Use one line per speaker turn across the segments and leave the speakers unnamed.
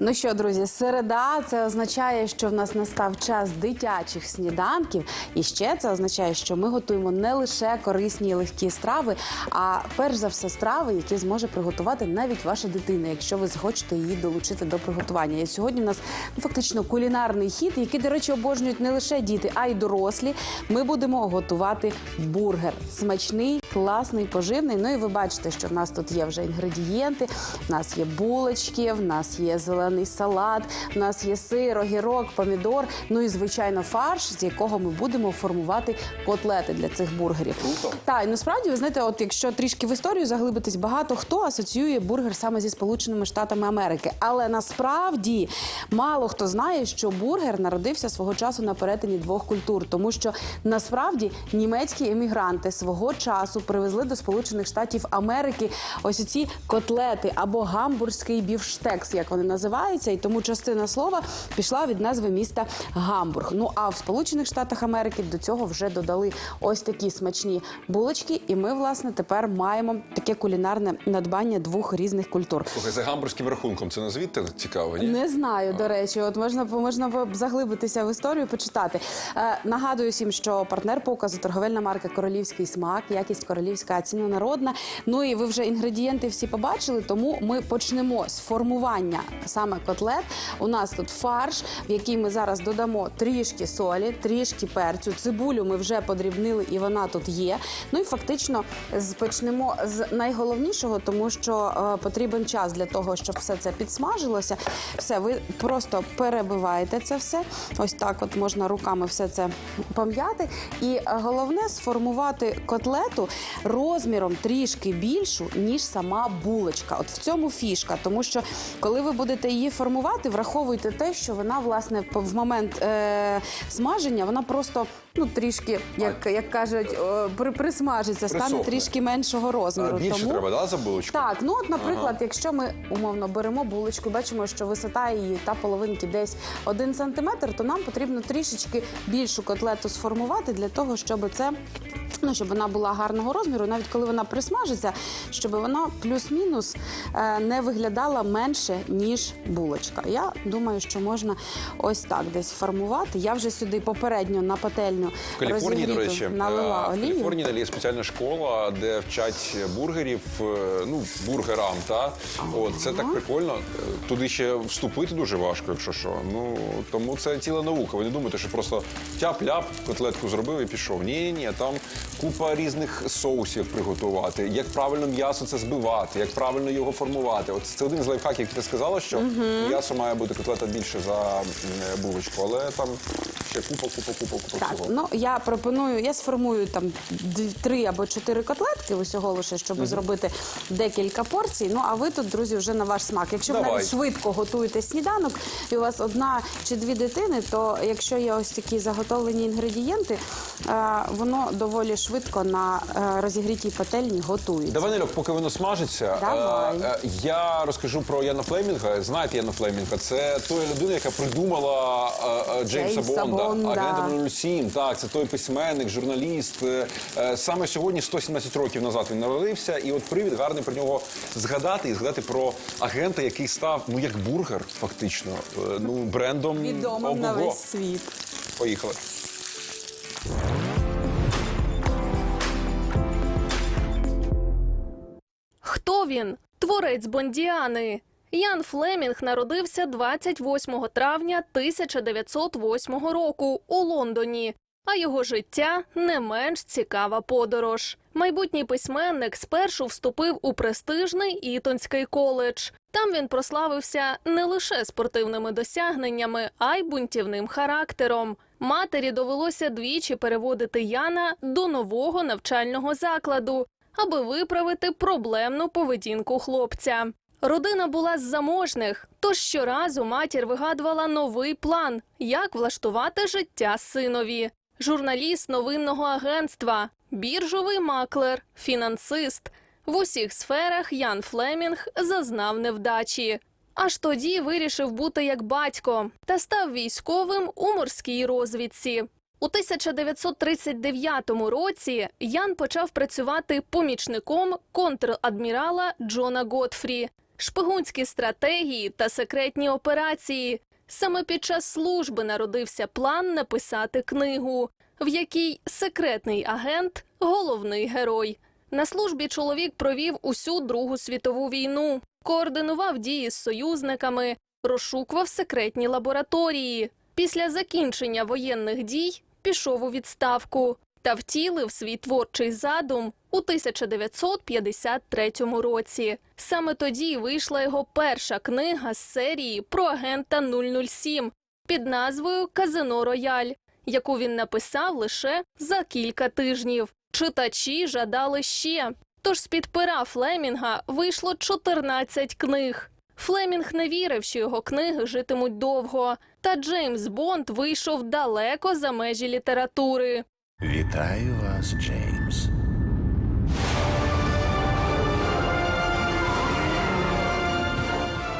Ну що, друзі, середа це означає, що в нас настав час дитячих сніданків. І ще це означає, що ми готуємо не лише корисні і легкі страви, а перш за все страви, які зможе приготувати навіть ваша дитина, якщо ви захочете її долучити до приготування. І сьогодні у нас ну, фактично кулінарний хід, який, до речі, обожнюють не лише діти, а й дорослі. Ми будемо готувати бургер. Смачний, класний, поживний. Ну і ви бачите, що в нас тут є вже інгредієнти. В нас є булочки, в нас є зелений салат, в нас є сир, огірок, помідор. Ну і звичайно, фарш, з якого ми будемо формувати котлети для цих бургерів. Так, і насправді ви знаєте, от якщо трішки в історію заглибитись, багато хто асоціює бургер саме зі Сполученими Штатами Америки. Але насправді мало хто знає, що бургер народився свого часу на перетині двох культур, тому що насправді німецькі емігранти свого часу привезли до Сполучених Штатів Америки ось ці котлети або гамбурзький бівштекс, як вони називаються, і тому частина слова пішла від назви міста Гамбург. Ну а в Сполучених Штатах Америки до цього вже додали ось такі смачні булочки. І ми, власне, тепер маємо таке кулінарне надбання двох різних культур.
Слухай, за гамбурзьким рахунком це не цікаво, ні?
Не знаю, до речі, от можна можна заглибитися в історію, почитати. Е, нагадую всім, що партнер показу торговельна марка Королівський смак, якість королівська, ціна народна. Ну і ви вже інгредієнти всі побачили, тому ми почнемо з формування саме котлет. У нас тут фарш, в який ми зараз додамо трішки солі, трішки перцю. Цибулю ми вже подрібнили, і вона тут є. Ну і фактично почнемо з найголовнішого, тому що е, потрібен час для того, щоб все це підсмажилося. Все, ви просто перебиваєте це все. Ось так, от можна руками все це пом'яти. І е, головне сформувати котлету розміром трішки більшу, ніж сама булочка. От в цьому фішка, тому що коли ви будете її формувати, враховуйте те, що вона власне в момент е, смаження вона просто ну трішки, як, як кажуть, при, присмажиться, стане
Присохне.
трішки меншого
А,
розміру.
більше
тому...
треба, да, за булочку?
Так, ну от, наприклад, якщо ми умовно беремо булочку, бачимо, що висота її та половинки десь один сантиметр, то нам потрібно трішечки більшу котлету сформувати для того, щоб це. Ну, щоб вона була гарного розміру, навіть коли вона присмажиться, щоб вона плюс-мінус е, не виглядала менше, ніж булочка. Я думаю, що можна ось так десь формувати. Я вже сюди попередньо на пательню
В Каліфорнії, до речі,
налила
е, в
олію.
Каліфорнії є спеціальна школа, де вчать бургерів, е, ну, бургерам, та? От, це так прикольно. Туди ще вступити дуже важко, якщо що. Ну, тому це ціла наука. Ви не думаєте, що просто тяп-ляп, котлетку зробив і пішов. Ні, ні, там купа різних соусів приготувати, як правильно м'ясо це збивати, як правильно його формувати. От це один з лайфхаків, який ти сказала, що м'ясо має бути котлета більше за м, булочку, але там ще купа, купа, купа, купа
Так,
всього.
ну я пропоную, я сформую там д- три або чотири котлетки усього лише, щоб зробити декілька порцій. Ну а ви тут, друзі, вже на ваш смак. Якщо ви
Давай.
навіть швидко готуєте сніданок, і у вас одна чи дві дитини, то якщо є ось такі заготовлені інгредієнти, е, воно доволі швидко на е, розігрітій пательні готується.
Давай, Нельок, поки воно смажиться,
Давай.
е, е, я розкажу про Яна Флемінга. Знаєте Яна Флемінга? Це той людина, яка придумала е, е, Джеймса,
Джеймса
Бонда. Агента 007. Так, це той письменник, журналіст. Е, Саме сьогодні, 117 років назад, він народився, і от привід гарний про нього згадати і згадати про агента, який став ну як бургер, фактично, е, ну брендом
Відомим на весь світ.
Поїхали.
Хто він? Творець Бондіани. Ян Флемінг народився 28 травня 1908 року у Лондоні. А його життя не менш цікава подорож. Майбутній письменник спершу вступив у престижний Ітонський коледж. Там він прославився не лише спортивними досягненнями, а й бунтівним характером. Матері довелося двічі переводити Яна до нового навчального закладу, аби виправити проблемну поведінку хлопця. Родина була з заможних, тож щоразу матір вигадувала новий план, як влаштувати життя синові. Журналіст новинного агентства, біржовий маклер, фінансист. В усіх сферах Ян Флемінг зазнав невдачі. Аж тоді вирішив бути як батько та став військовим у морській розвідці. У 1939 році Ян почав працювати помічником контрадмірала Джона Готфрі. Шпигунські стратегії та секретні операції. Саме під час служби народився план написати книгу, в якій секретний агент головний герой. На службі чоловік провів усю Другу світову війну, координував дії з союзниками, розшукував секретні лабораторії. Після закінчення воєнних дій пішов у відставку та втілив свій творчий задум у 1953 році. Саме тоді вийшла його перша книга з серії про агента 007 під назвою Казино Рояль, яку він написав лише за кілька тижнів. Читачі жадали ще. Тож з-під пера Флемінга вийшло 14 книг. Флемінг не вірив, що його книги житимуть довго, та Джеймс Бонд вийшов далеко за межі літератури.
Вітаю вас, Джеймс.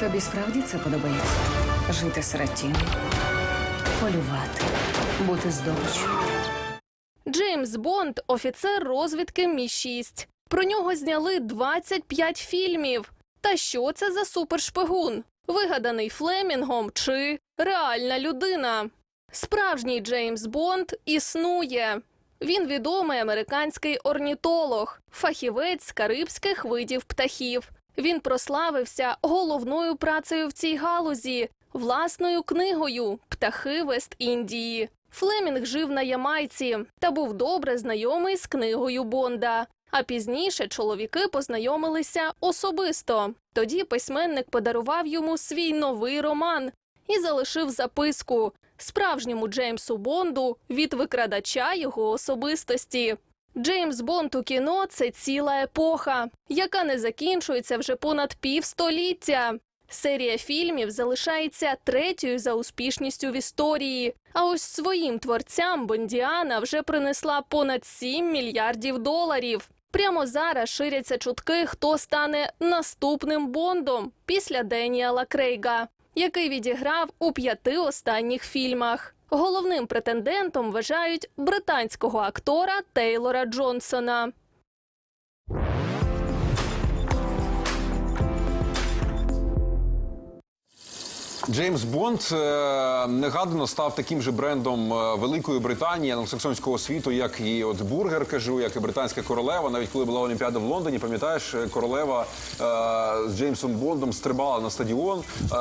Тобі справді це подобається? Жити серед тіні, полювати, бути здобиччю.
Джеймс Бонд офіцер розвідки Мі 6 Про нього зняли 25 фільмів. Та що це за супершпигун? Вигаданий Флемінгом чи реальна людина? Справжній Джеймс Бонд існує. Він відомий американський орнітолог, фахівець карибських видів птахів. Він прославився головною працею в цій галузі, власною книгою Птахи Вест-Індії. Флемінг жив на Ямайці та був добре знайомий з книгою Бонда. А пізніше чоловіки познайомилися особисто. Тоді письменник подарував йому свій новий роман і залишив записку справжньому Джеймсу Бонду від викрадача його особистості. Джеймс Бонд у кіно це ціла епоха, яка не закінчується вже понад півстоліття. Серія фільмів залишається третьою за успішністю в історії. А ось своїм творцям Бондіана вже принесла понад 7 мільярдів доларів. Прямо зараз ширяться чутки, хто стане наступним Бондом після Деніела Крейга, який відіграв у п'яти останніх фільмах. Головним претендентом вважають британського актора Тейлора Джонсона.
Джеймс Бонд е, негадано став таким же брендом е, Великої Британії, англосаксонського світу, як і от бургер, кажу, як і британська королева. Навіть коли була Олімпіада в Лондоні, пам'ятаєш, е, королева е, з Джеймсом Бондом стрибала на стадіон. Е,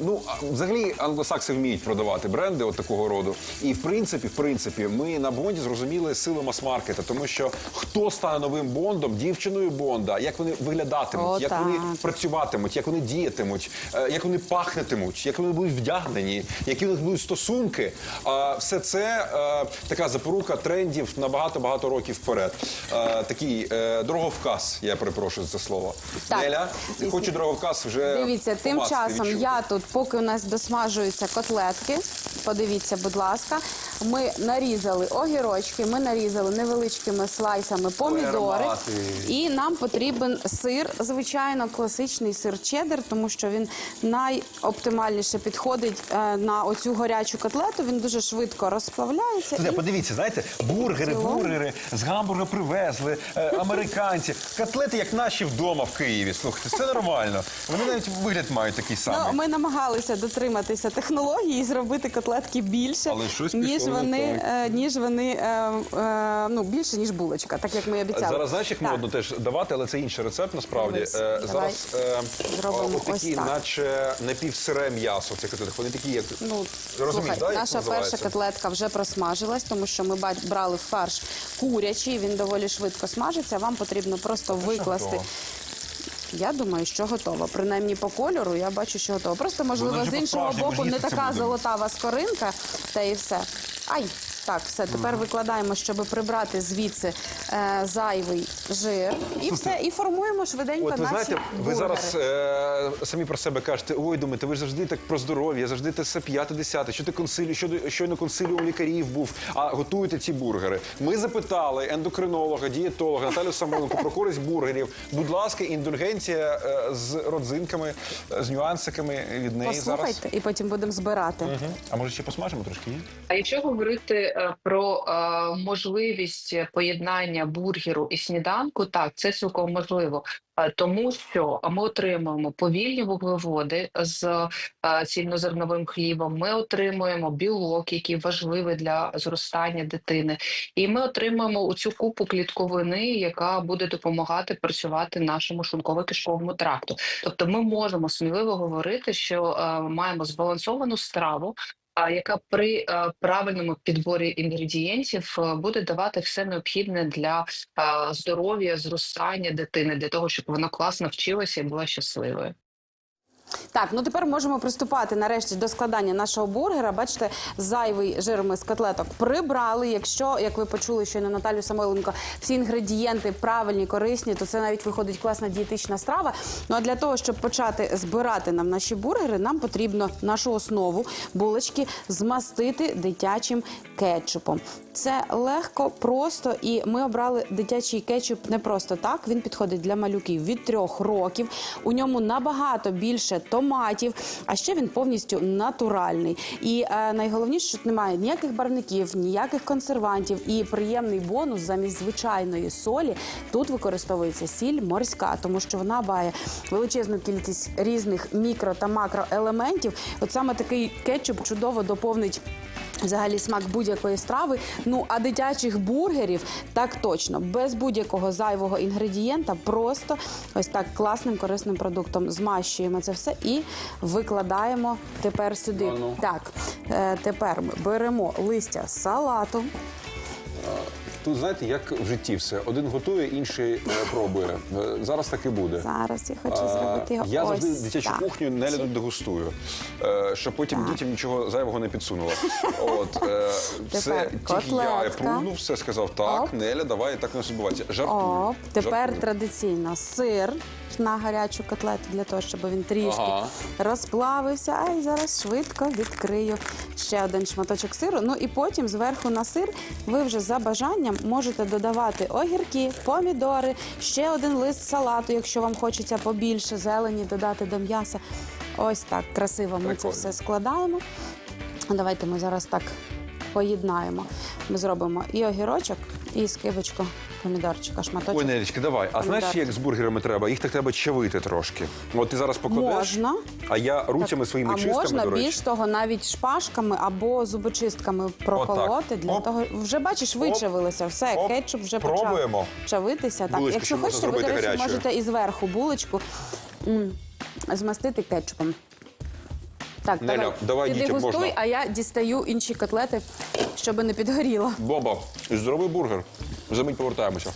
ну взагалі англосакси вміють продавати бренди от такого роду. І в принципі, в принципі, ми на Бонді зрозуміли сили мас-маркета, тому що хто стане новим Бондом, дівчиною Бонда, як вони виглядатимуть,
О,
як
так.
вони працюватимуть, як вони діятимуть, е, як вони пахнетимуть, як вони будуть вдягнені, які у них будуть стосунки. А все це е, така запорука трендів на багато багато років вперед. Е, Такий е, дороговказ, я перепрошую за це слово.
Так.
Неля, хочу дороговказ вже
Дивіться, тим часом я тут, поки у нас досмажуються котлетки, подивіться, будь ласка, ми нарізали огірочки, ми нарізали невеличкими слайсами помідори. І нам потрібен сир, звичайно, класичний сир чеддер, тому що він найоптимальніше підходить е, на оцю гарячу котлету. Він дуже швидко розплавляється.
Слухайте,
і-
подивіться, знаєте, бургери,
цілому?
бургери з гамбурга привезли, е, американці. Котлети, як наші вдома в Києві. Слухайте, це нормально. Вони навіть вигляд мають такий
Ну,
самий.
ми намагалися дотриматися технології і зробити котлетки більше,
Але щось
ніж
пішло не
вони,
так.
е, ніж вони е, е, ну, більше, ніж булочка, так як ми і обіцяли.
Зараз знаєш, як
Так.
модно теж давати, але це інший рецепт насправді.
Дивись,
Е,
давай
зараз е,
зробимо
от такі,
ось так.
наче напівсире м'ясо в цих котлетах. Вони такі, як
Ну,
розумієш,
слухай,
да, як
наша
називається?
перша котлетка вже просмажилась, тому що ми ба- брали фарш курячий, він доволі швидко смажиться. Вам потрібно просто викласти.
готово.
Я думаю, що готова. Принаймні по кольору я бачу, що готова. Просто можливо з іншого
по-справжньому
боку не така золотава скоринка, та і все. Ай, так, все. Тепер викладаємо, щоб прибрати звідси е, зайвий жир, і все, і формуємо швиденько
От ви
наші
знаєте, ви
бургери.
зараз е, самі про себе кажете, ой, думаєте, ви ж завжди так про здоров'я, завжди те все п'яте, десяте. Що ти консилі, що щойно консиліум лікарів був, а готуєте ці бургери. Ми запитали ендокринолога, дієтолога Наталю Самойленко про користь бургерів. Будь ласка, індульгенція е, з родзинками, е, з нюансиками від неї зараз.
Послухайте, і потім будемо збирати.
Мгм. А може ще посмажимо трошки? Ні?
А якщо говорити е, про е, можливість поєднання бургеру і сніданку, так це цілком можливо, Е, тому що ми отримуємо повільні вуглеводи з цільнозерновим хлібом. Ми отримуємо білок, який важливий для зростання дитини, і ми отримуємо цю купу клітковини, яка буде допомагати працювати нашому шлунково-кишковому тракту. Тобто, ми можемо сміливо говорити, що маємо збалансовану страву. Яка при е, правильному підборі інгредієнтів е, буде давати все необхідне для е, здоров'я, зростання дитини, для того, щоб вона класно вчилася і була щасливою.
Так, ну тепер можемо приступати нарешті до складання нашого бургера. Бачите, зайвий жир ми з котлеток прибрали. Якщо, як ви почули, що на Наталю Самойленко всі інгредієнти правильні, корисні, то це навіть виходить класна дієтична страва. Ну а для того, щоб почати збирати нам наші бургери, нам потрібно нашу основу булочки змастити дитячим кетчупом. Це легко, просто, і ми обрали дитячий кетчуп не просто так. Він підходить для малюків від трьох років. У ньому набагато більше томатів, а ще він повністю натуральний. І е, найголовніше, що немає ніяких барвників, ніяких консервантів. І приємний бонус замість звичайної солі тут використовується сіль морська, тому що вона має величезну кількість різних мікро та макроелементів. От саме такий кетчуп чудово доповнить. Взагалі смак будь-якої страви. Ну а дитячих бургерів так точно, без будь-якого зайвого інгредієнта, просто ось так класним корисним продуктом змащуємо це все і викладаємо тепер сюди.
Ну.
Так, е, тепер ми беремо листя салату.
Тут знаєте, як в житті все. Один готує, інший е, пробує. Е, Зараз так і буде.
Зараз я хочу зробити його.
Я
ось
завжди дитячу
так.
кухню не дегустую, е, щоб потім дітям нічого зайвого не підсунуло. От е, все тільки я прунув, все сказав так,
Оп.
Неля, давай так не відбувається. Жартую.
Оп, тепер
жартую.
традиційно сир на гарячу котлету для того, щоб він трішки
Ага.
розплавився. А й зараз швидко відкрию ще один шматочок сиру. Ну і потім зверху на сир ви вже за бажанням можете додавати огірки, помідори, ще один лист салату, якщо вам хочеться побільше зелені додати до м'яса. Ось так красиво ми це
Прикольно.
все складаємо. Давайте ми зараз так поєднаємо. Ми зробимо і огірочок, і скибочку помідорчика, шматочок.
Ой, Нелічки, давай. А знаєш,
Помідорчик.
як з бургерами треба? Їх так треба чавити трошки. От ти зараз покладеш,
Можна.
а я руцями своїми
а
чистими,
можна
до речі.
більш того, навіть шпажками або зубочистками проколоти. Для
Оп.
того вже бачиш, вичавилося. Все,
Оп.
кетчуп вже
Пробуємо.
почав чавитися. Так,
Булочку
якщо
можна
хочете, ви, до
зробити
речі,
гарячою.
можете і зверху булочку м, змастити кетчупом. Так,
Неля,
давай,
давай дітям
дегустуй,
можна.
а я дістаю інші котлети, щоб не підгоріло.
Боба, зроби здоровий бургер. За мить повертаємося.